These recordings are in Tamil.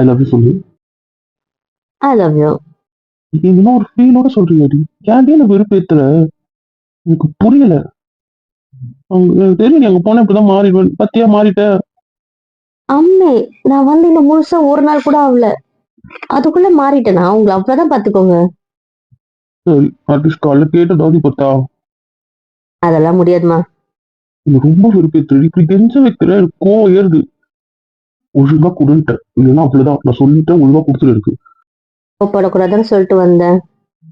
ஐ லவ் யூ சொல்லு. ஐ லவ் யூ நீ இன்னும் ஒரு ஃபீலோட சொல்றியாடி. ஏன்டி என்ன வெறுப்பேத்துற? எனக்கு புரியல. எனக்கு தெரியும் நீ அங்க போனா இப்படிதான் மாறிடுவேன். பத்தியா மாறிட்ட? அம்மே நான் வந்து இந்த முழுசா ஒரு நாள் கூட ஆகல. அதுக்குள்ள மாறிட்டேனா உங்களை அவ்வளவுதான் பாத்துக்கோங்க சரி அட்லீஸ்ட் காலைல கேட்டதாவது பார்த்தா அதெல்லாம் முடியாதுமா இது ரொம்ப வெறுப்பேத்துற இப்படி கெஞ்ச வைக்கிற எனக்கு கோவம் ஏறுது. ஒழுங்கா கொடுன்ட்டேன் இல்லைன்னா அவ்வளவுதான் நான் சொல்லிட்டேன் ஒழுங்கா கொடுத்துட்டு இருக்கு கோவப்படக்கூடாதுன்னு சொல்லிட்டு வந்தேன்.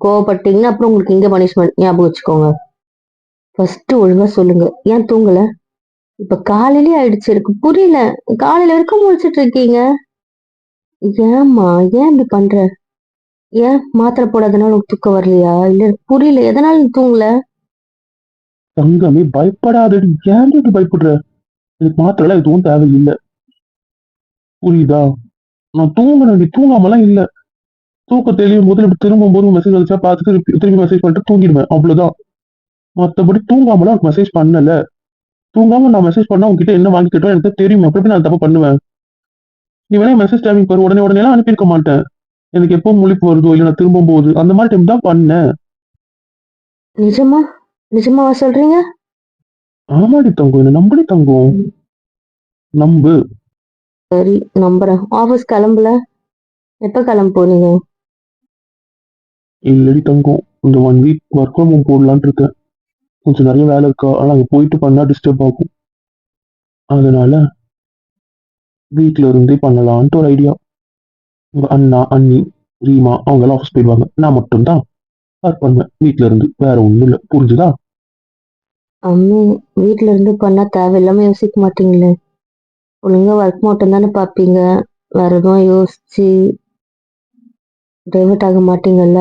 கோவப்பட்டீங்கன்னா அப்புறம் உங்களுக்கு இங்க பனிஷ்மெண்ட் ஞாபகம் வச்சுக்கோங்க. ஃபர்ஸ்ட் ஒழுங்கா சொல்லுங்க. ஏன் தூங்கல? இப்ப காலையிலே ஆயிடுச்சு. எனக்கு புரியல. காலையில வரைக்கும் முழிச்சிட்டு இருக்கீங்க. ஏம்மா ஏன் இப்படி பண்ற? ஏன் மாத்திரை போடாதனால உனக்கு தூக்கம் வரலையா? இல்ல புரியல. எதனால நீ தூங்கல? தங்கமே பயப்படாதடி. ஏன் இப்படி பயப்படுற? எனக்கு மாத்திரம் எதுவும் தேவையில்லை. புரியுதா? நான் தூங்கணும் நீ தூங்காமலாம் இல்ல. தூக்கம் தெளியும் போது இப்படி திரும்பும் போது மெசேஜ் வந்துச்சா பார்த்துட்டு திருப்பி மெசேஜ் பண்ணிட்டு தூங்கிடுவேன். அவ்வளவுதான். மத்தபடி தூங்காமலாம் மெசேஜ் பண்ணல. தூங்காம நான் மெசேஜ் பண்ணா உங்ககிட்ட என்ன வாங்கி கேட்டோம் எனக்கு தெரியும். அப்படி நான் தப்பு பண்ணுவேன்? நீ வேணா மெசேஜ் டைமிங் பாரு உடனே உடனே அனுப்பியிருக்க மாட்டேன். எனக்கு எப்போ முழிப்பு வருதோ இல்ல நான் திரும்பும் போது அந்த மாதிரி டைம் தான் பண்ணேன். நிஜமா? நிஜமாவா சொல்றீங்க? ஆமாடி தங்கம். என்ன நம்படி தங்கம். நம்பு. சரி நம்புறேன். ஆபீஸ் கிளம்பல. எப்ப கிளம்ப போறீங்க? இல்லடி தங்கம் இந்த one week work from home போடலான்னு இருக்கேன். கொஞ்சம் நிறைய வேலை இருக்கா? ஆனா அங்க போயிட்டு பண்ணா டிஸ்டர்ப் ஆகும். அதனால வீட்ல இருந்தே பண்ணலான்ட்டு ஒரு ஐடியா அண்ணா அண்ணி ரீமா அவங்க எல்லாம் ஆஃபீஸ் போயிடுவாங்க. நான் மட்டும்தான் ஒர்க் பண்ணுவேன். வீட்ல இருந்து வேற ஒண்ணும் இல்லை. புரிஞ்சுதா? அம்மி வீட்ல இருந்து பண்ணா தேவையில்லாம யோசிக்க மாட்டீங்களே? ஒழுங்கா ஒர்க் மட்டும் தானே பாப்பீங்க வேற எதுவும் யோசிச்சு டைவர்ட் ஆக மாட்டீங்கல்ல?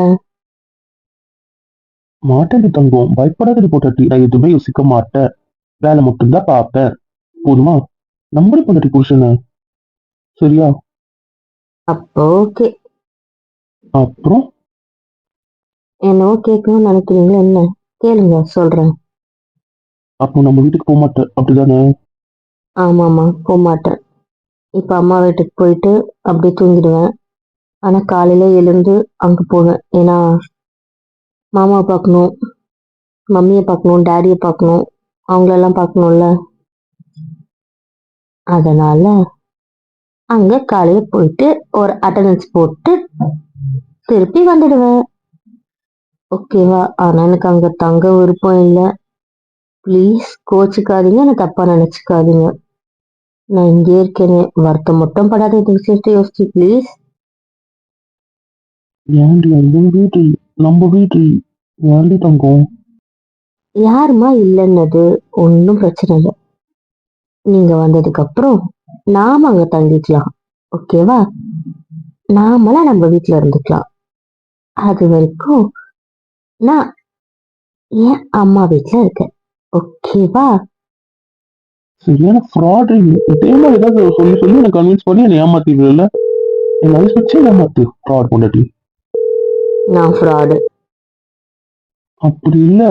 மாட்டேன் தங்கம். பயப்படாதடி போட்டாட்டி. நான் எதுவுமே யோசிக்க மாட்டேன். வேலை மட்டும்தான் பார்ப்பேன். போதுமா? நம்படி பண்ணாட்டி புருஷனை. சரியா? அப்போ ஓகே அப்புறம்? என்னவோ கேட்கணும்னு நினைக்கிறீங்களா என்ன? கேளுங்க சொல்றேன். அப்போ நம்ம வீட்டுக்கு போக மாட்டேன். அப்படிதானே? ஆமாம்மா போக மாட்டேன் இப்ப அம்மா வீட்டுக்கு போயிட்டு அப்படியே தூங்கிடுவேன். ஆனால் காலையில் எழுந்து அங்கே போவேன். ஏன்னா மாமாவை பார்க்கணும் மம்மியை பார்க்கணும் டேடியை பார்க்கணும் அவங்களெல்லாம் பார்க்கணும்ல. அதனால் அங்கே காலையில் போயிட்டு ஒரு அட்டண்டன்ஸ் போட்டு திருப்பி வந்துடுவேன். ஓகேவா? ஆனால் எனக்கு அங்கே தங்க விருப்பம் இல்லை. ப்ளீஸ் கோச்சிக்காதீங்க எனக்கு தப்பாக நினச்சிக்காதீங்க. நான் இங்கே இருக்கேனே. வருத்தம் மட்டும் படாத இந்த விஷயத்தை யோசிச்சு ப்ளீஸ் ஏன்டி அந்த வீட்டு நம்ம வீட்டு ஏன்டி தங்கம்? யாருமா இல்லைன்னது ஒன்றும் பிரச்சனை இல்லை. நீங்க வந்ததுக்கு அப்புறம் நாம அங்க தங்கிக்கலாம் ஓகேவா? நாமலாம் நம்ம வீட்ல இருந்துக்கலாம். அது வரைக்கும் நான் என் அம்மா வீட்ல இருக்கேன் ஓகேவா? சரியான ஃப்ராட் மாதிரி ஏதாவது சொல்லி சொல்லி எனக்கு கன்வின்ஸ் பண்ணி என்னை ஏமாத்திடுல என் லைஃப் வச்சு ஏமாத்து ஃப்ராட் பொண்டாட்டி. நான் ஃப்ராடு அப்படி இல்ல.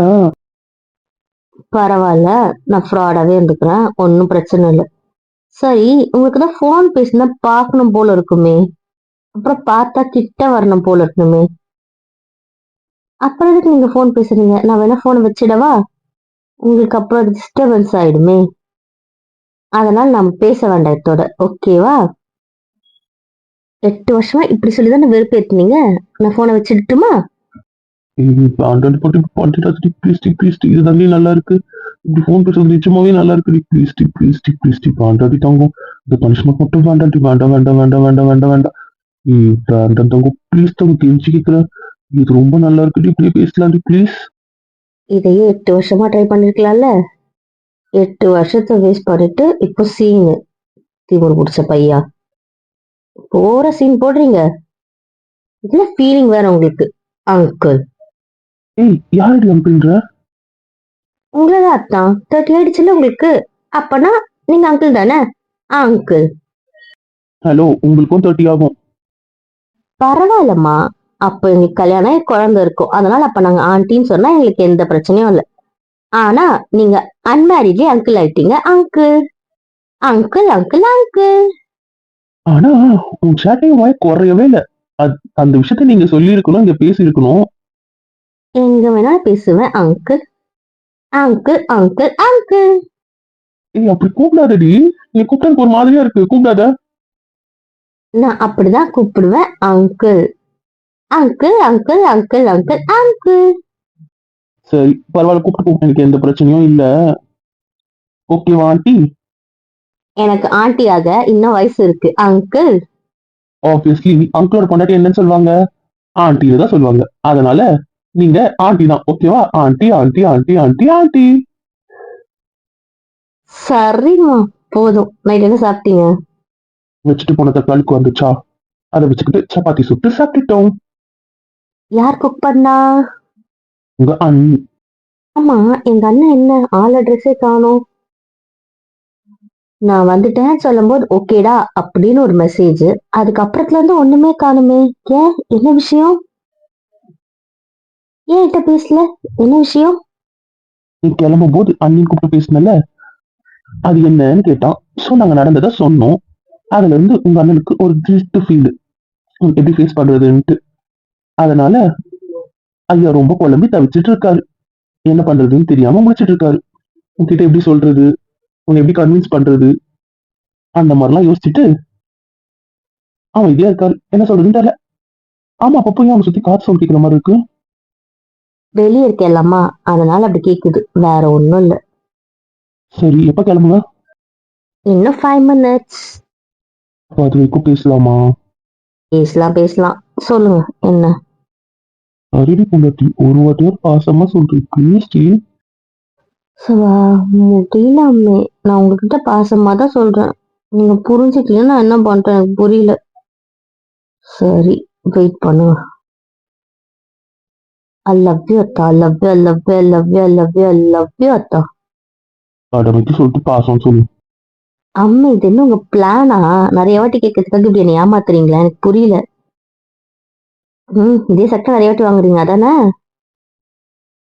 பரவாயில்ல. நான் ஃப்ராடாவே இருந்துக்கிறேன். ஒன்றும் பிரச்சனை இல்லை. சரி உங்களுக்கு தான் ஃபோன் பேசினா பார்க்கணும் போல இருக்குமே. அப்புறம் பார்த்தா கிட்ட வரணும் போல இருக்கணுமே அப்புறம் எதுக்கு நீங்க ஃபோன் பேசுறீங்க? நான் வேணா ஃபோனை வச்சிடவா? உங்களுக்கு அப்புறம் டிஸ்டர்பன்ஸ் ஆயிடுமே. அதனால நம்ம பேச வேண்டாம் இதோட ஓகேவா எட்டு வருஷமா இப்படி சொல்லி தானே வெறுப்பேத்துனீங்க? நான் ஃபோனை வச்சிடட்டுமா? ஆண்டோடி போட்டு பண்ணிட்டு ப்ளீஸ் டி ப்ளீஸ் டி இது தண்ணி நல்லா இருக்கு. இப்படி ஃபோன் பேசுறது நிச்சயமாவே நல்லா இருக்கு. ப்ளீஸ் டி ப்ளீஸ் டி ப்ளீஸ் டி ஆண்டோடி தங்கம். இந்த பனிஷ்மெண்ட் மட்டும் வேண்டாம் டி. வேண்டாம் வேண்டாம் வேண்டாம் வேண்டாம் வேண்டாம் வேண்டாம். ம், வேண்டாம் தங்கம். ப்ளீஸ் தங்கம் கெஞ்சி கேட்கிறேன் இது ரொம்ப நல்லா இருக்கு டி. இப்படியே பேசலாம் டி ப்ளீஸ் இதையே எட்டு வருஷமா ட்ரை பண்ணிருக்கலாம்ல? எட்டு வருஷத்தை வேஸ்ட் பண்ணிட்டு இப்போ சீனு திமிர் பிடிச்ச பையா. போற சீன் போடுறீங்க. இதுல ஃபீலிங் வேற உங்களுக்கு அங்கிள் ஏய் யாரடி அம்பிள்ன்ற உங்களோட அத்தான். தேர்ட்டி ஆயிடுச்சுல உங்களுக்கு? அப்பனா நீங்க அங்கிள் தானே? அங்கிள் ஹலோ உங்களுக்கும் தேர்ட்டி ஆகும். பரவாயில்லம்மா. அப்ப எங்களுக்கு கல்யாணம் குழந்தை இருக்கும். அதனால அப்ப நாங்க ஆண்டின்னு சொன்னா எங்களுக்கு எந்த பிரச்சனையும் இல்லை. ஆனா நீங்க அன்மேரிட்லயே அங்கிள் ஆயிட்டீங்க. அங்கிள் அங்கிள் அங்கிள் அங்கிள் ஆனா உன் சேட்டையும் வாய் குறையவே இல்ல. அந்த விஷயத்த நீங்க சொல்லி இருக்கணும் இங்க பேசி இருக்கணும் எங்க வேணாலும் பேசுவேன் அங்கிள் அங்கிள் அங்கிள் அங்கிள் ஏய் அப்படி கூப்பிடாதடி. நீ கூப்பிட்டதுக்கு ஒரு மாதிரியா இருக்கு. கூப்பிடாத. நான் அப்படிதான் கூப்பிடுவேன் uncle uncle uncle uncle uncle uncle சரி பரவாயில்ல கூப்பிட்டு கூப்பிட்டு எனக்கு எந்த பிரச்சனையும் இல்ல. ஓகேவா ஆண்டி எனக்கு ஆண்டியாக இன்னும் வயசு இருக்கு. அங்கிள் ஆப்வியஸ்லி அங்கிளோட பொண்டாட்டி என்னன்னு சொல்லுவாங்க. ஆண்டின்னு தான் சொல்லுவாங்க. அதனால நீங்க ஆண்டி தான். ஓகேவா aunty aunty aunty aunty aunty சரிம்மா. போதும். நைட் என்ன சாப்பிட்டீங்க? வச்சுட்டு போன தக்காளிக்கு வந்துச்சா? அதை வச்சுக்கிட்டு சப்பாத்தி சுட்டு சாப்பிட்டுட்டோம். யார் குக் பண்ணா? உங்க அண் ஆமா எங்க அண்ணன் என்ன? ஆள் அட்ரஸே காணோம். நான் வந்துட்டேன்னு சொல்லும்போது ஓகேடா அப்படின்னு ஒரு மெசேஜ் அதுக்கப்புறத்துல இருந்து ஒண்ணுமே காணுமே. ஏன்? என்ன விஷயம்? ஏன் என்கிட்ட பேசல? என்ன விஷயம்? நீ கிளம்பும் போது அண்ணின் கூப்பிட்டு பேசினல அது என்னன்னு கேட்டான். ஸோ நாங்க நடந்ததை சொன்னோம். அதுல இருந்து உங்க அண்ணனுக்கு ஒரு கில்ட் ஃபீல் எப்படி ஃபேஸ் பண்றதுன்ட்டு. அதனால ஐயா ரொம்ப குழம்பி தவிச்சிட்டு இருக்காரு. என்ன பண்றதுன்னு தெரியாம முடிச்சிட்டு இருக்காரு. உங்ககிட்ட எப்படி சொல்றது? உன்னை எப்படி கன்வின்ஸ் பண்றது? அந்த மாதிரிலாம் யோசிச்சுட்டு அவன் இதே இருக்காரு. என்ன சொல்றதுன்னு தெரியல. ஆமா அப்பப்போ அவனை சுத்தி காத்து சவுண்ட் கேட்கிற மாதிரி இருக்கு? வெளியே இருக்கேன்லம்மா அதனால அப்படி கேக்குது. வேற ஒண்ணும் இல்ல. சரி எப்ப கிளம்புங்க இன்னும் ஃபைவ் மினிட்ஸ் அது வரைக்கும் பேசலாமா? பேசலாம் பேசலாம். சொல்லுங்க என்ன? அருவி பொண்டாட்டி ஒரு வாட்டியார் பாசமா சொல்றேன். ப்ளீஸ் சவா முடியல அம்மே நான் உங்ககிட்ட பாசமா தான் சொல்றேன். நீங்க புரிஞ்சுக்கலன்னா நான் என்ன பண்றேன்? எனக்கு புரியல. சரி வெயிட் பண்ணுங்க. ஐ லவ் யூ அத்தா. I love you I love you I love you I love you I love you அத்தா. கடமைக்கு சொல்லிட்டு பாசம் சொல்லு. அம்மா இது என்ன உங்க பிளானா நிறைய வாட்டி கேட்கறதுக்காக இப்படி என்னை ஏமாத்துறீங்களா? எனக்கு புரியல. ம் இதே சட்டம் நிறைய வாட்டி வாங்குறீங்க அதானே?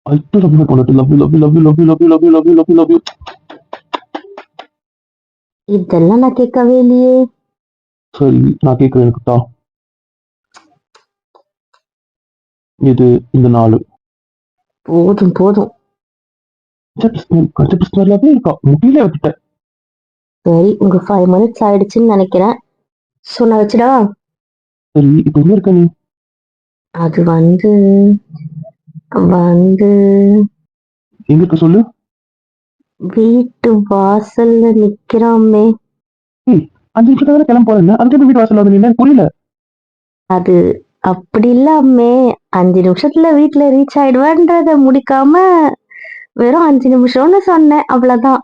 Love you love you love you love you love you love you இதெல்லாம் நான் கேட்கவே இல்லையே. சரி நான் கேட்கிறேன் எனக்கு தான் இது இந்த நாலு. போதும் போதும். கச்ச பிஸ்னர்லாவே இருக்கா? முடியல விட்டுட்டேன் சரி உங்க ஃபைவ் மினிட்ஸ் ஆயிடுச்சுன்னு நினைக்கிறேன். ஸோ நான் வச்சுடவா? சரி இப்ப எங்க இருக்க நீ? அது வந்து வந்து எங்க இருக்க சொல்லு. வீட்டு வாசல்ல நிக்கிறாமே. அஞ்சு நிமிஷம் வேற கிளம்ப போறேன் அதுக்கு வீட்டு வாசல் வந்து நின்னு? புரியல. அது அப்படி இல்லாமே அஞ்சு நிமிஷத்துல வீட்டுல ரீச் ஆயிடுவேன்றத முடிக்காம வெறும் அஞ்சு நிமிஷம்னு சொன்னேன். அவ்வளவுதான்.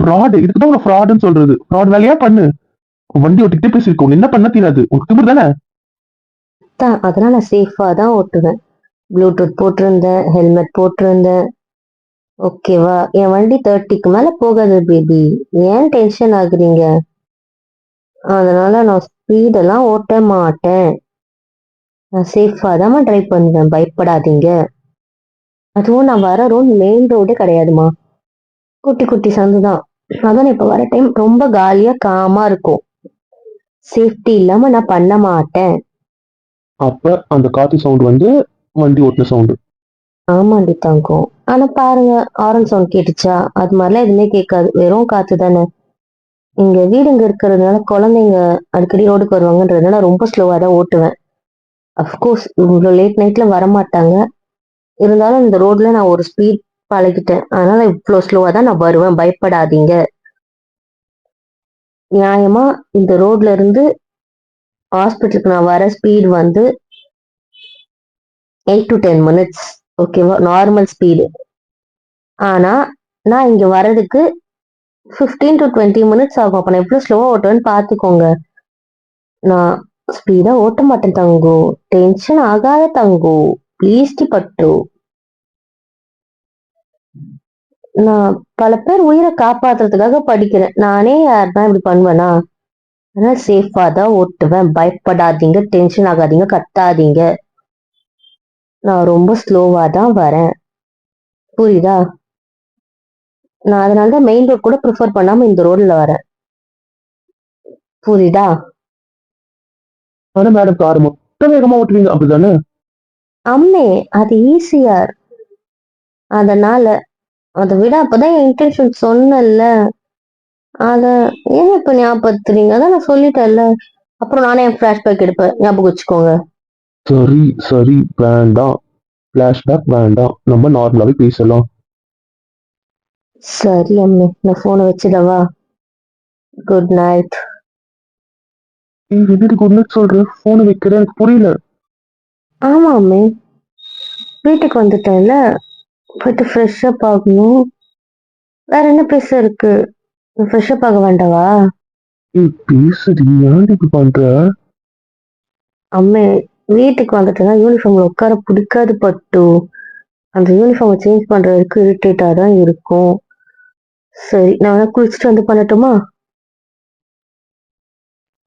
ஃப்ராடு இதுக்கு தான் ஃப்ராடுன்னு சொல்றது. ஃப்ராட் வேலையா பண்ணு. வண்டி ஓட்டிக்கிட்டே பேசிருக்கோம் என்ன பண்ண தெரியாது உனக்கு திமிர் தானே? தான். அதனால நான் சேஃபாக தான் ஓட்டுவேன். ப்ளூடூத் போட்டிருந்தேன் ஹெல்மெட் போட்டிருந்தேன். ஓகேவா என் வண்டி தேர்ட்டிக்கு மேலே போகாது பேபி ஏன் டென்ஷன் ஆகுறீங்க? அதனால நான் ஸ்பீடெல்லாம் ஓட்ட மாட்டேன். நான் சேஃபாக தான் ட்ரைவ் பண்ணுவேன். பயப்படாதீங்க. அதுவும் நான் வர ரோடு மெயின் ரோடு கிடையாதுமா. குட்டி குட்டி சந்து தான். அதான் இப்போ வர டைம் ரொம்ப காலியாக காமாக இருக்கும். சேஃப்டி இல்லாமல் நான் பண்ண மாட்டேன். அப்ப அந்த காற்று சவுண்ட் வந்து வண்டி ஓட்டின சவுண்டு ஆமாண்டி தங்கம். ஆனா பாருங்க ஆரன் சவுண்ட் கேட்டுச்சா? அது மாதிரிலாம் எதுவுமே கேட்காது. வெறும் காத்து தானே. இங்க வீடுங்க இருக்கிறதுனால குழந்தைங்க அடிக்கடி ரோடுக்கு வருவாங்கன்றதுனால ரொம்ப ஸ்லோவா தான் ஓட்டுவேன். அஃப்கோர்ஸ் இவ்வளோ லேட் நைட்ல வரமாட்டாங்க. இருந்தாலும் இந்த ரோட்ல நான் ஒரு ஸ்பீட் பழகிட்டேன். அதனால இவ்வளோ ஸ்லோவா தான் நான் வருவேன். பயப்படாதீங்க. நியாயமா இந்த ரோட்ல இருந்து ஹாஸ்பிட்டலுக்கு நான் வர ஸ்பீட் வந்து எயிட் டு டென் மினிட்ஸ் ஓகேவா நார்மல் ஸ்பீடு ஆனால் நான் இங்கே வர்றதுக்கு ஃபிஃப்டீன் டு டுவெண்ட்டி மினிட்ஸ் ஆகும். அப்போ நான் எவ்வளோ ஸ்லோவாக ஓட்டுவேன்னு பார்த்துக்கோங்க நான் ஸ்பீடாக ஓட்ட மாட்டேன் தங்கு. டென்ஷன் ஆகாத தங்கு. ப்ளீஸ்டி பட்டு. நான் பல பேர் உயிரை காப்பாத்துறதுக்காக படிக்கிறேன். நானே யாருன்னா இப்படி பண்ணுவேனா? அதனால சேஃபா தான் ஓட்டுவேன். பயப்படாதீங்க. டென்ஷன் ஆகாதீங்க. கத்தாதீங்க. நான் ரொம்ப ஸ்லோவா தான் வரேன். புரியுதா? நான் அதனால தான் மெயின் ரோட் கூட ப்ரிஃபர் பண்ணாம இந்த ரோட்ல வரேன். புரியுதா? ஆனா மேடம் கார் மொத்த வேகமா ஓட்டுவீங்க. அப்படிதானே? அம்மே அது ஈஸியார் அதனால அதை விட அப்பதான் என் இன்டென்ஷன் சொன்னேன்ல. அத ஏன் இப்ப ஞாபகத்துறீங்க அதான் நான் சொல்லிட்டேன்ல. அப்புறம் நானே என் ஃபிளாஷ்பேக் எடுப்பேன். ஞாபகம் வச்சுக்கோங்க. சரி சரி வேண்டாம். பிளாஷ்பேக் வேண்டாம். நம்ம நார்மலாவே பேசலாம். சரி அம்மே. நான் போனை வச்சிடவா? குட் நைட் என்னடி குட் நைட் சொல்ற? போன் வைக்கிற எனக்கு புரியல. ஆமா அம்மே. வீட்டுக்கு வந்துட்டேன்ல. போயிட்டு ஃப்ரெஷ் அப் ஆகணும். வேற என்ன பேச இருக்கு? ஃப்ரெஷ் அப் ஆக வேண்டாவா? ஏய் பேசுடி ஏன் இப்படி பண்ற? அம்மே வீட்டுக்கு வந்துட்டேன்னா யூனிஃபார்ம்ல உட்கார பிடிக்காது பட்டு. அந்த யூனிஃபார்மை சேஞ்ச் பண்ற வரைக்கும் இரிட்டேட்டா தான் இருக்கும். சரி நான் வேணா குளிச்சுட்டு வந்து பண்ணட்டுமா?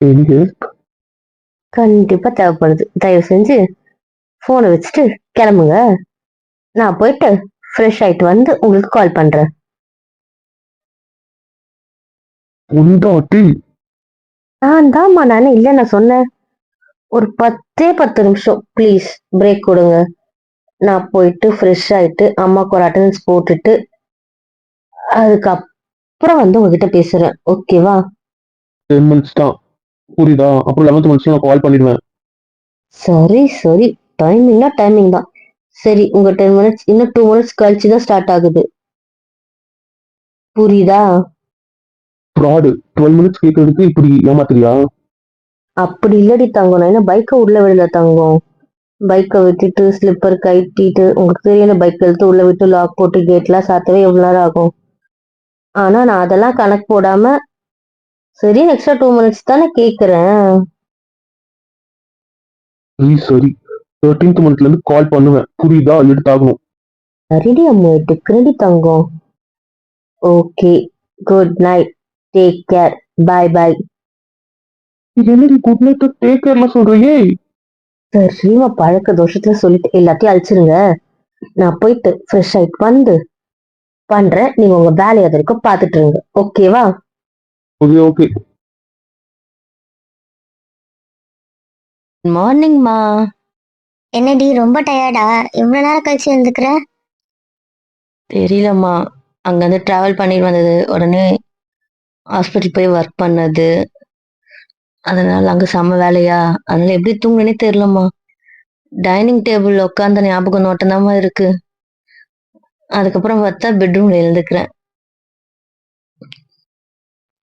எனி ஹெல்ப் கண்டிப்பா தேவைப்படுது. தயவு செஞ்சு போனை வச்சுட்டு கிளம்புங்க. நான் போயிட்டு ஃப்ரெஷ் ஆயிட்டு வந்து உங்களுக்கு கால் பண்றேன். உண்டாட்டி நான் தான்மா நானே இல்லை நான் சொன்னேன். ஒரு பத்தே பத்து நிமிஷம் ப்ளீஸ் பிரேக் கொடுங்க. நான் போயிட்டு ஃப்ரெஷ் ஆயிட்டு அம்மாக்கு ஒரு அட்டண்டன்ஸ் போட்டுட்டு அதுக்கப்புறம் வந்து உங்ககிட்ட பேசுறேன். ஓகேவா டென் மினிட்ஸ் தான். புரியுதா? அப்புறம் லெவன்த் மினிட்ஸ் நான் கால் பண்ணிடுவேன். சரி சரி. டைமிங்னா டைமிங் தான். சரி உங்க டென் மினிட்ஸ் இன்னும் டூ மினிட்ஸ் கழிச்சு தான் ஸ்டார்ட் ஆகுது. புரியுதா? ஃப்ராடு டுவெல் மினிட்ஸ் கேட்கறதுக்கு இப்படி ஏமாத்துறியா? அப்படி இல்லடி தங்கம். நான் என்ன பைக்கை உள்ள விடல தங்கம். பைக்கை விட்டுட்டு ஸ்லிப்பர் கட்டிட்டு உங்களுக்கு தெரியல பைக் எடுத்து உள்ள விட்டு லாக் போட்டு கேட்லாம் சாத்தவே எவ்வளவு நேரம் ஆகும்? ஆனா நான் அதெல்லாம் கணக்கு போடாம சரி எக்ஸ்ட்ரா டூ மினிட்ஸ் தானே கேக்குறேன். சரி சரி. தேர்ட்டீன்த் மினிட்ல இருந்து கால் பண்ணுவேன். புரியுதா? எடுத்தாகணும். சரிடி அம்மா டிக்ரடி தங்கம். Okay good night take care bye bye இது என்னடி குட் நைட் டேக் கேர்லாம் சொல்றியே? சரிமா பழக்க தோஷத்துல சொல்லிட்டு எல்லாத்தையும் அழிச்சிருங்க. நான் போயிட்டு ஃப்ரெஷ் ஆயிட்டு வந்து பண்றேன். நீங்க உங்க வேலையை அது வரைக்கும் பாத்துட்டு இருங்க. ஓகேவா ஓகே ஓகே மார்னிங்மா என்னடி ரொம்ப டயர்டா இவ்வளவு நேரம் கழிச்சு எழுந்துக்கிற? தெரியலம்மா. அங்கேருந்து ட்ராவல் பண்ணிட்டு வந்தது உடனே ஹாஸ்பிட்டல் போய் ஒர்க் பண்ணது. அதனால அங்கே செம்ம வேலையா? அதனால எப்படி தூங்குனே தெரியலம்மா. டைனிங் டேபிள் உட்காந்த ஞாபகம் நோட்டம்தாம்மா இருக்கு. அதுக்கப்புறம் பார்த்தா பெட்ரூம்ல எழுந்துக்கிறேன்.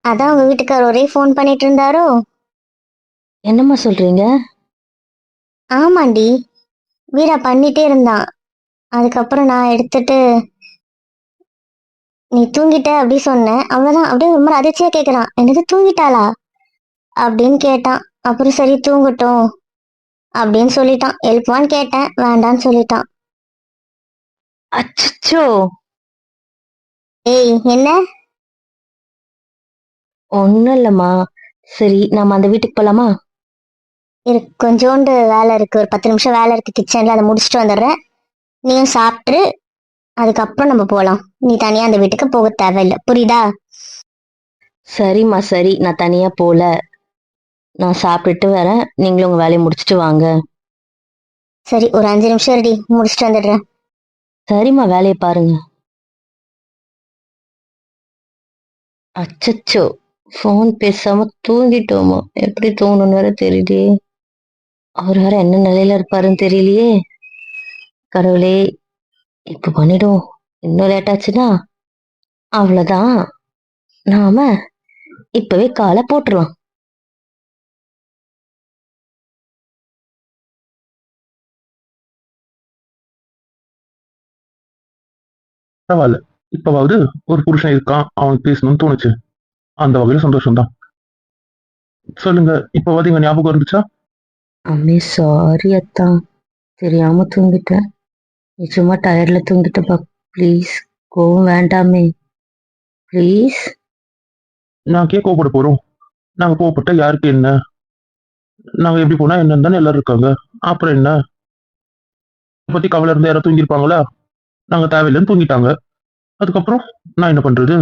அதான் உங்க வீட்டுக்கார் ஒரே ஃபோன் பண்ணிட்டு இருந்தாரோ? என்னம்மா சொல்றீங்க? ஆமாண்டி. வீரா பண்ணிட்டே இருந்தான். அதுக்கப்புறம் நான் எடுத்துட்டு நீ தூங்கிட்ட அப்படி சொன்னேன். அவ்வளவுதான் அப்படியே மாதிரி அதிர்ச்சியா கேக்குறான். என்னது தூங்கிட்டாளா? அப்படின்னு கேட்டான். அப்புறம் சரி தூங்கட்டும் அப்படின்னு சொல்லிட்டான். எழுப்புவான்னு கேட்டேன். வேண்டான்னு சொல்லிட்டான். அச்சச்சோ. ஏய் என்ன? ஒன்றும் இல்லைம்மா. சரி நம்ம அந்த வீட்டுக்கு போலாமா? இருக்கு கொஞ்சோண்டு வேலை இருக்கு. ஒரு பத்து நிமிஷம் வேலை இருக்கு. கிச்சன்ல அதை முடிச்சுட்டு வந்துடுறேன். நீயும் சாப்பிட்டு அதுக்கப்புறம் நம்ம போகலாம் நீ தனியா அந்த வீட்டுக்கு போக தேவையில்லை. புரியுதா? சரிம்மா சரி. நான் தனியா போல. நான் சாப்பிட்டுட்டு வரேன். நீங்களும் உங்க வேலையை முடிச்சுட்டு வாங்க. சரி ஒரு அஞ்சு நிமிஷம் ரெடி முடிச்சுட்டு வந்துடுறேன். சரிம்மா வேலையை பாருங்க. அச்சச்சோ. ஃபோன் பேசாம தூங்கிட்டோமோ. எப்படி தூங்கணும்னு வேற தெரியலையே அவர் வேற என்ன நிலையில இருப்பாருன்னு தெரியலையே. கடவுளே. இப்ப பண்ணிடும் இன்னும் லேட் ஆச்சுன்னா அவ்வளவுதான். நாம இப்பவே காலை போட்டுருவோம். பரவாயில்ல. இப்பவாவது ஒரு புருஷன் இருக்கான் அவனுக்கு பேசணும்னு தோணுச்சு. அந்த வகையில சந்தோஷம்தான். சொல்லுங்க இப்பவாது எங்க ஞாபகம் இருந்துச்சா? அம்மே சாரி அத்தா. தெரியாம தூங்கிட்டேன். நிஜமா டயர்ட்ல தூங்கிட்டப்பா ப்ளீஸ் கோவம் வேண்டாமே. ப்ளீஸ் நான் கேட்க கோவப்பட போறோம்? நாங்க கோவப்பட்டா யாருக்கு என்ன? நாங்க எப்படி போனா என்னன்னு தானே எல்லாரும் இருக்காங்க. அப்புறம் என்ன? பத்தி கவலை இருந்தா யாரும் தூங்கியிருப்பாங்களா? நாங்க தேவையில்லைன்னு தூங்கிட்டாங்க. அதுக்கப்புறம் நான் என்ன பண்றது?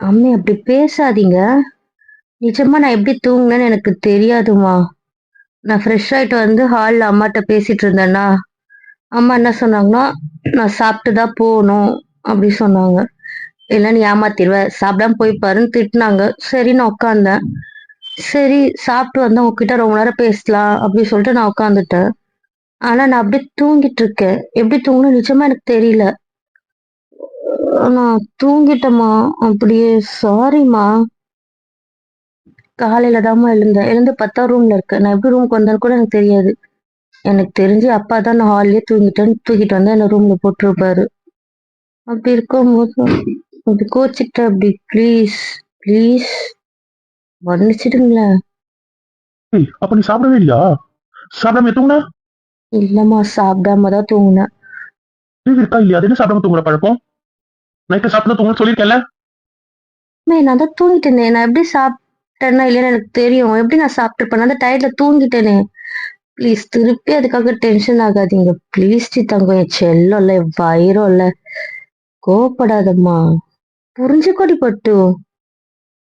அம்மே அப்படி பேசாதீங்க. நிஜமா நான் எப்படி தூங்குனேன்னு எனக்கு தெரியாதுமா நான் ஃப்ரெஷ் ஆயிட்டு வந்து ஹாலில் அம்மாட்ட பேசிட்டு இருந்தேன்னா அம்மா என்ன சொன்னாங்கன்னா நான் சாப்பிட்டு தான் போகணும் அப்படி சொன்னாங்க. இல்லை நீ ஏமாத்திடுவேன் சாப்பிடாம போய் பாருன்னு திட்டினாங்க. சரி நான் உட்காந்தேன் சரி சாப்பிட்டு வந்தா உங்ககிட்ட ரொம்ப நேரம் பேசலாம் அப்படின்னு சொல்லிட்டு நான் உட்காந்துட்டேன் ஆனா நான் அப்படியே தூங்கிட்டு இருக்கேன். எப்படி தூங்கணும் நிஜமா எனக்கு தெரியல. நான் தூங்கிட்டேம்மா. அப்படியே சாரிம்மா காலையில தாம்மா எழுந்தேன். எழுந்து பத்தா ரூம்ல இருக்கேன். நான் எப்படி ரூமுக்கு வந்தேன்னு கூட எனக்கு தெரியாது. எனக்கு தெரிஞ்சு அப்பா தான் நான் ஹால்லயே தூங்கிட்டேன்னு தூக்கிட்டு வந்து என்ன ரூம்ல போட்டிருப்பாரு. அப்படி இருக்கும்போது அப்படி கோச்சிக்கிட்ட அப்படி. ப்ளீஸ் ப்ளீஸ் மன்னிச்சிடுங்களேன் அப்ப நீ சாப்பிடவே இல்லையா? சாப்பிடாம தூங்கின? இல்லம்மா சாப்பிடாம தான் தூங்கினேன். இருக்கா இல்லையா? அது என்ன சாப்பிடாம தூங்குற பழக்கம்? நைட்டு சாப்பிட்டு தூங்கணும்னு சொல்லியிருக்கேன்ல. நான் தான் தூங்கிட்டேனே. நான் எப்படி சாப்பிட்டேன்னா இல்லைன்னு எனக்கு தெரியும். எப்படி நான் சாப்பிட்டுருப்பேன்? அந்த டயர்ல தூங்கிட்டேனே. ப்ளீஸ் திருப்பி அதுக்காக டென்ஷன் ஆகாதீங்க. ப்ளீஸ் டி தங்கம் என் செல்லம் இல்ல என் வயிறும் இல்ல கோவப்படாதம்மா. புரிஞ்சுக்கோடி பட்டு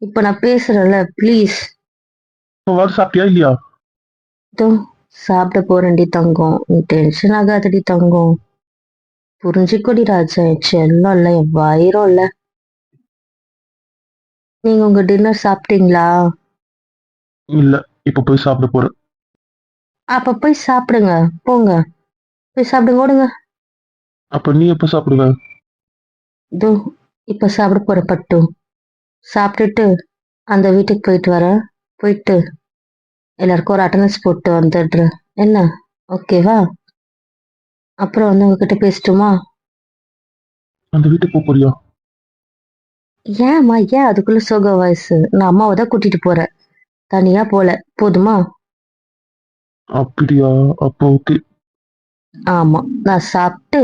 இப்ப நான் பேசுறேன்ல ப்ளீஸ் சாப்பிட்டியா இல்லையா? சாப்பிட போறேன்டி தங்கம். நீ டென்ஷன் ஆகாதடி தங்கம். புரிஞ்சுக்கோடி ராஜா என் செல்லம் இல்ல என் வயிறும் இல்ல நீங்க உங்க டின்னர் சாப்பிட்டீங்களா? இல்ல இப்ப போய் சாப்பிட போறேன். அப்ப போய் சாப்பிடுங்க போங்க. போய் சாப்பிடுங்க ஓடுங்க. அப்ப நீ எப்ப சாப்பிடுவ? இதோ இப்ப சாப்பிட போற பட்டு. சாப்பிட்டுட்டு அந்த வீட்டுக்கு போயிட்டு வரேன் போயிட்டு எல்லாருக்கும் ஒரு அட்டண்டன்ஸ் போட்டு வந்துடுறேன் என்ன? ஓகேவா அப்புறம் வந்து உங்ககிட்ட பேசட்டுமா? அந்த வீட்டுக்கு போக போறியா? ஏன்மா ஏன் அதுக்குள்ள சோக வயசு நான் அம்மாவை தான் கூட்டிட்டு போறேன். தனியா போல. போதுமா? அப்படியா? அப்போ ஓகே ஆமா. நான் சாப்பிட்டு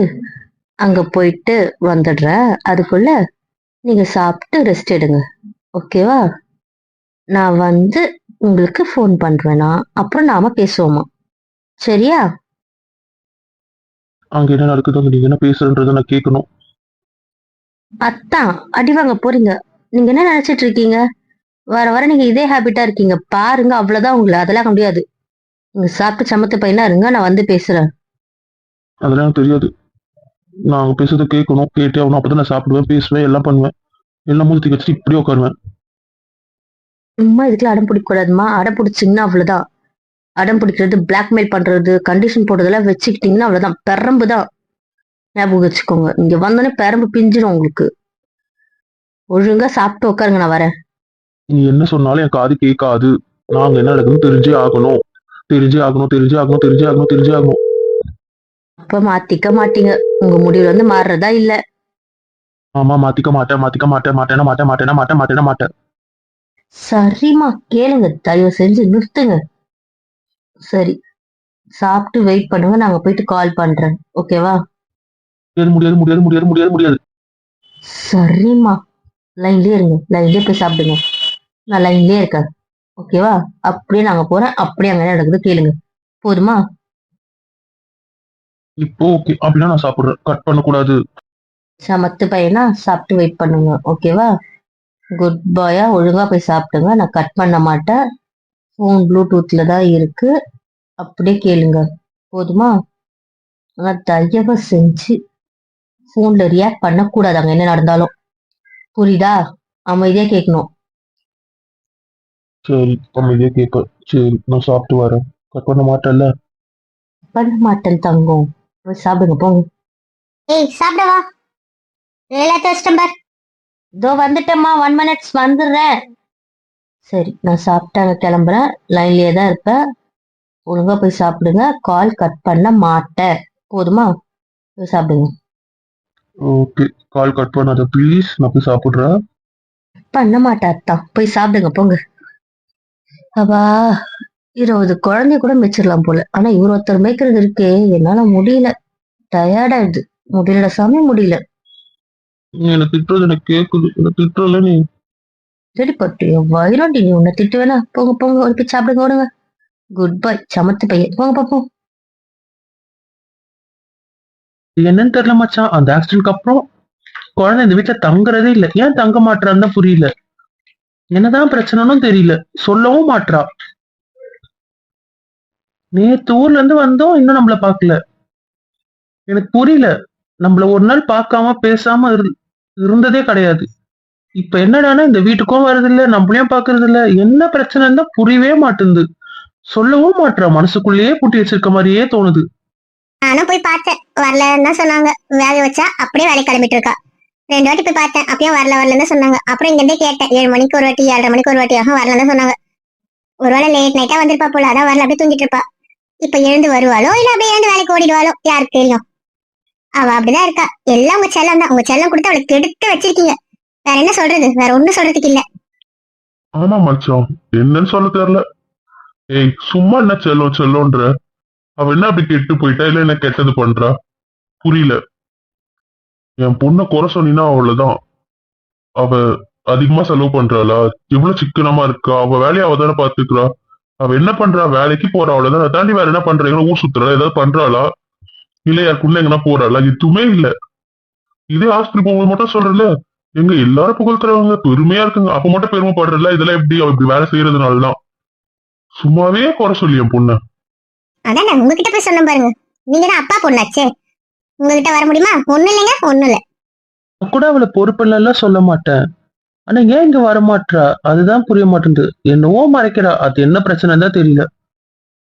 அங்க போயிட்டு வந்துடுறேன். அதுக்குள்ள நீங்க சாப்பிட்டு ரெஸ்ட் எடுங்க. ஓகேவா நான் வந்து உங்களுக்கு ஃபோன் பண்றேனா. அப்புறம் நாம பேசுவோமா? சரியா? அங்க என்ன நடக்குது? அங்க நீங்க என்ன பேசுறன்றத நான் கேட்கணும். அத்தான். அடி வாங்க போறீங்க. நீங்க என்ன நினைச்சிட்டு இருக்கீங்க? வர வர நீங்க இதே ஹேபிட்டா இருக்கீங்க. பாருங்க அவ்வளவுதான் உங்களை. அதெல்லாம் முடியாது. நீங்க சாப்பிட்டு சமத்து பையனா இருங்க நான் வந்து பேசுறேன். அதெல்லாம் எனக்கு தெரியாது. நான் பேசுறத கேட்கணும் கேட்டே ஆகணும். அப்பதான் நான் சாப்பிடுவேன் பேசுவேன் எல்லாம் பண்ணுவேன். எல்லாம் மூஞ்சி வச்சுட்டு இப்படியே உட்காருவேன். சும்மா இதுக்குள்ள அடம் பிடிக்க கூடாதுமா அடம் பிடிச்சிங்கன்னா அவ்வளவுதான். அடம் பிடிக்கிறது பிளாக்மெயில் பண்றது கண்டிஷன் போடுறதெல்லாம் வச்சுக்கிட்டீங்கன்னா அவ்வளவுதான். பெரம்பு தான். ஞாபகம் வச்சுக்கோங்க. இங்க வந்தோடனே பெரம்பு பிஞ்சிடும் உங்களுக்கு. ஒழுங்கா சாப்பிட்டு உட்காருங்க நான் வரேன். நீ என்ன சொன்னாலும் என் காது கேட்காது. நாங்க என்ன நடக்குதுன்னு தெரிஞ்சே ஆகணும். தெரிஞ்சே ஆகணும் தெரிஞ்சே ஆகணும் தெரிஞ்சே ஆகணும் தெரிஞ்சே ஆகணும் அப்ப மாத்திக்க மாட்டீங்க உங்க முடிவுல வந்து மாறுறதா இல்ல ஆமா மாத்திக்க மாட்டேன் மாத்திக்க மாட்டேன் மாட்டேனா மாட்டேன் மாட்டேனா மாட்டேன் மாட்டேனா மாட்டேன் சரிம்மா கேளுங்க தயவு செஞ்சு நிறுத்துங்க சரி சாப்பிட்டு வெயிட் பண்ணுங்க நாங்க போயிட்டு கால் பண்றேன் ஓகேவா முடியாது முடியாது முடியாது முடியாது முடியாது முடியாது சரிம்மா லைன்லயே இருங்க லைன்லயே போய் சாப்பிடுங்க நான் லைன்லயே இருக்கேன் ஓகேவா அப்படியே நாங்க போறேன். அப்படியே அங்க என்ன நடக்குது கேளுங்க. போதுமா? இப்போ ஓகே அப்படின்னா நான் சாப்பிடுறேன். கட் பண்ணக்கூடாது. சமத்து பையனா? சாப்பிட்டு வெயிட் பண்ணுங்க. ஓகேவா குட் பாயா ஒழுங்கா போய் சாப்பிடுங்க. நான் கட் பண்ண மாட்டேன். ஃபோன் ப்ளூடூத்ல தான் இருக்கு. அப்படியே கேளுங்க. போதுமா? ஆனா தயவு செஞ்சு ஃபோன்ல ரியாக்ட் பண்ணக்கூடாது. அங்க என்ன நடந்தாலும். புரியுதா? அமைதியா கேட்கணும். சரி அமைதியா கேட்க சரி நான் சாப்பிட்டு வரேன். கட் பண்ண மாட்டேன்ல? பண்ண மாட்டேன் தங்கம் போய் சாப்பிடுங்க போங்க. ஏய் சாப்பிடவா எல்லாத்தையும் வச்சிட்டேன் பார். இதோ வந்துட்டேம்மா ஒன் மினிட்ஸ் வந்துடுறேன் சரி நான் சாப்பிட்டாங்க கிளம்புறேன். லைன்லயே தான் இருப்பேன். ஒழுங்கா போய் சாப்பிடுங்க. கால் கட் பண்ண மாட்டேன். போதுமா? போய் சாப்பிடுங்க. ஓகே கால் கட் பண்ணாத ப்ளீஸ் நான் போய் சாப்பிடுறேன். பண்ண மாட்டாத்தான் போய் சாப்பிடுங்க போங்க. அப்பா இருபது குழந்தைய கூட மிச்சிடலாம் போல. ஆனா இவர் ஒருத்தர் மேய்க்கிறது இருக்கே என்னால முடியல. டயர்டாயிடுது முடியல சாமி முடியல. என்ன திட்டுறது எனக்கு கேக்குது. என்ன திட்டுறல நீ? சரி பட்டு வயிறாண்டி நீ உன்னை திட்டு வேணா போங்க போங்க ஒரு போய் சாப்பிடுங்க ஓடுங்க. குட் பை சமத்து பையன். போங்க பாப்போம் என்னன்னு தெரியல மச்சான். அந்த ஆக்சிடென்ட்க்கு அப்புறம் குழந்தை இந்த வீட்டுல தங்குறதே இல்ல. ஏன் தங்க மாட்டான்னு புரியல. என்னதான் பிரச்சனைன்னு தெரியல. சொல்லவும் மாட்றா. நேத்து ஊர்ல இருந்து வந்தோம் இன்னும் நம்மள பாக்கல. எனக்கு புரியல. நம்மள ஒரு நாள் பார்க்காம பேசாம இரு- இருந்ததே கிடையாது. இப்ப என்னடான்னா இந்த வீட்டுக்கும் வர்றது இல்ல நம்மளையும் பாக்குறது இல்ல என்ன பிரச்சனைன்னு தான் புரியவே மாட்டேங்குது. சொல்லவும் மாட்றா. மனசுக்குள்ளேயே பூட்டி வச்சிருக்க மாதிரியே தோணுது. நானும் போய் பார்த்தேன். வரலன்னு தான் சொன்னாங்க. வேலை வச்சா அப்படியே வேலை கிளம்பிட்டு இருக்கா. ரெண்டு வாட்டி போய் பார்த்தேன். அப்பயும் வரல வரலன்னு சொன்னாங்க. அப்புறம் இங்க இருந்தே கேட்டேன். ஏழு மணிக்கு ஒரு வாட்டி ஏழரை மணிக்கு ஒரு வாட்டி ஆகும் வரலன்னு சொன்னாங்க. ஒருவேளை லேட் நைட்டா வந்திருப்பா போல. அதான் வரல அப்படியே தூங்கிட்டு இருப்பா. இப்ப எழுந்து வருவாளோ இல்ல அப்படியே எழுந்து வேலைக்கு ஓடிடுவாளோ யாருக்கு தெரியும். அவ அப்படிதான் இருக்கா. எல்லாம் உங்க செல்லம் தான். உங்க செல்லம் கொடுத்து அவளை கெடுத்து வச்சிருக்கீங்க. வேற என்ன சொல்றது? வேற ஒண்ணும் சொல்றதுக்கு இல்ல. ஆமா மச்சான். என்னன்னு சொல்ல தெரியல. ஏய் சும்மா என்ன செல்லம் செல்லோன்ற அவ என்ன அப்படி கெட்டு போயிட்டா? இல்ல என்ன கெட்டது பண்றா? புரியல. என் பொண்ணை குறை சொன்னீங்கன்னா அவ்வளவுதான். அவ அதிகமா செலவு பண்றாளா? எவ்வளவு சிக்கனமா இருக்கா? அவ வேலையை அவ தானே பாத்துக்கிறா அவ என்ன பண்றா? வேலைக்கு போறா அவ்வளவுதான். தாண்டி வேற என்ன பண்றீங்களா ஊர் சுத்துறா ஏதாவது பண்றாளா? இல்ல யாருக்குள்ள எங்கன்னா போறாளா? எதுவுமே இல்ல. இதே ஹாஸ்பிட்டல் போகும்போது மட்டும் சொல்றல எங்க எல்லாரும் புகழ்த்துறவங்க பெருமையா இருக்குங்க. அப்ப மட்டும் பெருமைப்படுறல இதெல்லாம் எப்படி? அவ இப்படி வேலை செய்யறதுனாலதான். சும்மாவே குறை சொல்லி என் பொண்ணு. அதான் நான் உங்ககிட்ட போய் சொன்னேன் பாருங்க. நீங்க தான் அப்பா பொண்ணாச்சே. உங்ககிட்ட வர முடியுமா? ஒண்ணும் இல்லைங்க ஒண்ணும் இல்ல. நான் கூட அவளை பொறுப்பில்லாம் சொல்ல மாட்டேன். ஆனா ஏன் இங்க வரமாட்றா அதுதான் புரிய மாட்டேங்குது என்னவோ மறைக்கிறா. அது என்ன பிரச்சனை தான் தெரியல.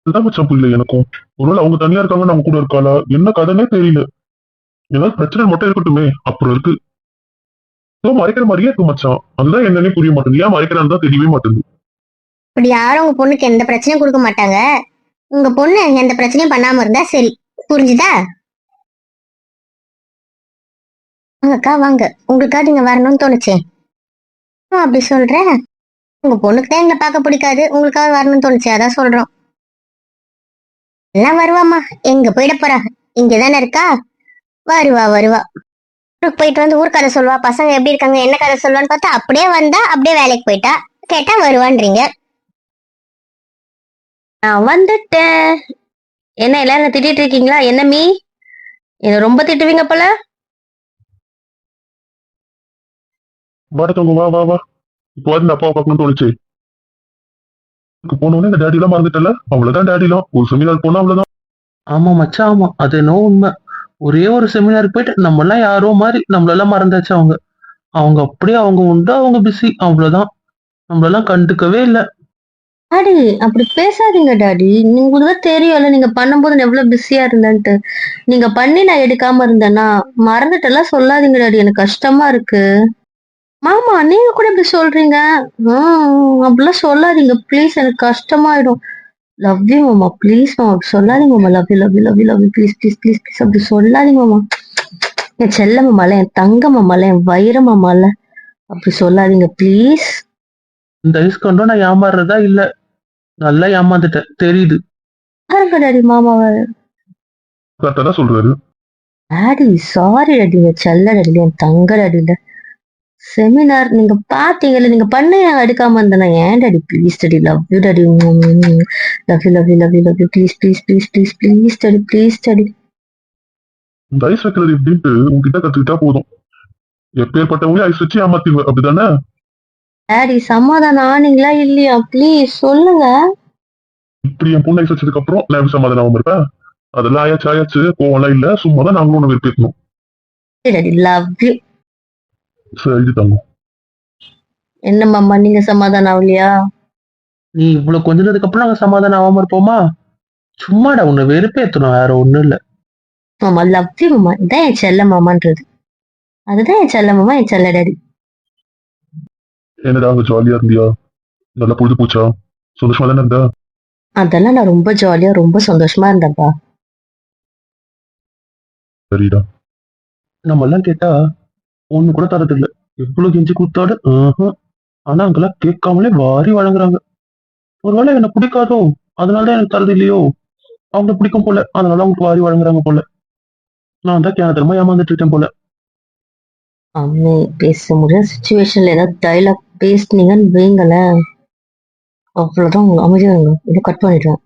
இதுதான் மச்சான் புரியல எனக்கும்? ஒருவேளை அவங்க தனியா இருக்காங்க நம்ம கூட இருக்காளா? என்ன கதைனே தெரியல. ஏதாவது பிரச்சனை மட்டும் இருக்கட்டுமே. அப்புறம் இருக்கு. ஏதோ மறைக்கிற மாதிரியே இருக்கு மச்சான். அதுதான் என்னன்னே புரிய மாட்டேங்குது ஏன் மறைக்கிறான்னு தான் தெரியவே மாட்டேங்குது இப்படி யாரும் உங்க பொண்ணுக்கு எந்த பிரச்சனையும் கொடுக்க மாட்டாங்க. உங்க பொண்ணு எந்த பிரச்சனையும் பண்ணாம இருந்தா சரி. புரிஞ்சுதா? வாங்கக்கா வாங்க. உங்களுக்காக இங்க வரணும்னு தோணுச்சே. ஆ, அப்படி சொல்ற? உங்க பொண்ணுக்கு தான் எங்களை பார்க்க பிடிக்காது. உங்களுக்காக வரணும்னு தோணுச்சு அதான் சொல்றோம். எல்லாம் வருவாம்மா. எங்க போயிட போறா? இங்கதானே இருக்கா? வருவா வருவா. ஊருக்கு போயிட்டு வந்து ஊர் கதை சொல்லுவா. பசங்க எப்படி இருக்காங்க என்ன கதை சொல்லுவான்னு பார்த்தா அப்படியே வந்தா அப்படியே வேலைக்கு போயிட்டா. கேட்டா வருவான்றீங்க. நான் வந்துட்டேன். என்ன எல்லாரும் திட்டிட்டு இருக்கீங்களா? என்ன மீ? என்ன ரொம்ப திட்டுவீங்க போல? வரத்தவங்க வா வா வா. இப்போ வந்து இந்த அப்பாவை பார்க்கணும்னு தோணுச்சு. போனோடனே இந்த டேடி எல்லாம் மறந்துட்டல அவ்வளவுதான் டேடி எல்லாம். ஒரு செமினார் போனா அவ்வளவுதான். ஆமா மச்சான் ஆமா. அது என்னவோ உண்மை. ஒரே ஒரு செமினாருக்கு போயிட்டு நம்ம எல்லாம் யாரோ மாதிரி நம்மளெல்லாம் மறந்தாச்சு அவங்க. அவங்க அப்படியே அவங்க உண்டு அவங்க பிஸி அவ்வளவுதான். நம்மளெல்லாம் கண்டுக்கவே இல்லை. டாடி அப்படி பேசாதீங்க டாடி. உங்களுக்கு தான் தெரியும்ல நீங்க பண்ணும்போது நான் எவ்வளவு பிஸியா இருந்தேன்ட்டு. நீங்க பண்ணி நான் எடுக்காம இருந்தேன்னா மறந்துட்டெல்லாம் சொல்லாதீங்க டாடி. எனக்கு கஷ்டமா இருக்கு. மாமா நீங்க கூட இப்படி சொல்றீங்க? அப்படிலாம் சொல்லாதீங்க. ப்ளீஸ் எனக்கு கஷ்டமாயிடும். லவ் யூ மாமா. ப்ளீஸ் மாமா அப்படி சொல்லாதீங்க மாமா. Love you love you love you love you please please please please அப்படி சொல்லாதீங்க மாமா. என் செல்ல மாமால என் தங்க மாமால என் வைர மாமால அப்படி சொல்லாதீங்க ப்ளீஸ் இந்த ஐஸ்கண்டும் நான் ஏமாறுறதா இல்ல? நல்லா ஏமாந்துட்டேன். தெரியுது. பாருங்க டாடி மாமாவை கரெக்டா தான் சொல்றாரு. டாடி சாரி டாடி என் செல்ல டாடி என் தங்க டாடில செமினார் நீங்க பாத்தீங்கல்ல நீங்க பண்ண ஏன் எடுக்காம இருந்தேனா ஏன் daddy please daddy love you daddy love you love you love you love you please please please please please daddy please daddy. இந்த ஐஸ் வைக்கிறது எப்படின்ட்டு உங்ககிட்ட கத்துக்கிட்டா போதும். எப்பேற்பட்டவங்களே ஐஸ் வச்சு ஏமாத்திடுவேன் அப்படிதானே? டாடி சமாதானம் ஆனீங்களா இல்லையா? ப்ளீஸ் சொல்லுங்க. இப்படி என் பொண்ணு ஐஸ் வச்சதுக்கு அப்புறம் நான் சமாதானம் இருப்பேன்? அதெல்லாம் ஆயாச்சு ஆயாச்சு. கோவம்லாம் இல்ல. சும்மா தான் நாங்களும் ஒண்ணு விருப்பிக்கணும் டாடி லவ் யூ சரி தங்கம் என்ன மாமா நீங்க சமாதானம் ஆகலையா? நீ இவ்வளவு கொஞ்சதுக்கு அப்புறம் நாங்க சமாதானம் ஆகாம இருப்போமா? சும்மாடா உன்னை வெறுப்பேத்தணும் வேற ஒண்ணும் இல்ல. மாமா லவ் யூ மாமா. இதான் என் செல்ல மாமான்றது. அதுதான் என் செல்ல மாமா என் செல்ல டாடி என்னடா அங்க ஜாலியா இருந்தியா? நல்லா பொழுது போச்சா? சந்தோஷமா தானே இருந்தா? அதெல்லாம் நான் ரொம்ப ஜாலியா ரொம்ப சந்தோஷமா இருந்தேன்ப்பா. சரிடா. நம்ம எல்லாம் கேட்டா ஒண்ணு கூட தரது இல்ல எவ்வளவு கெஞ்சி கூத்தாடு ஆஹும். ஆனா அங்கெல்லாம் கேட்காமலே வாரி வழங்குறாங்க. ஒருவேளை என்ன பிடிக்காதோ அதனாலதான் எனக்கு தரது இல்லையோ அவங்க பிடிக்கும் போல அதனால அவங்களுக்கு வாரி வழங்குறாங்க போல. நான் தான் கேனத்தனமா ஏமாந்துட்டு இருக்கேன் போல. அம்மே பேச முடியாத சுச்சுவேஷன்ல ஏதாவது டைலாக் பேசுனீங்கன்னு வைங்களேன். அவ்வளவுதான் அமைதியாங்க இதை கட் பண்ணிடுவேன்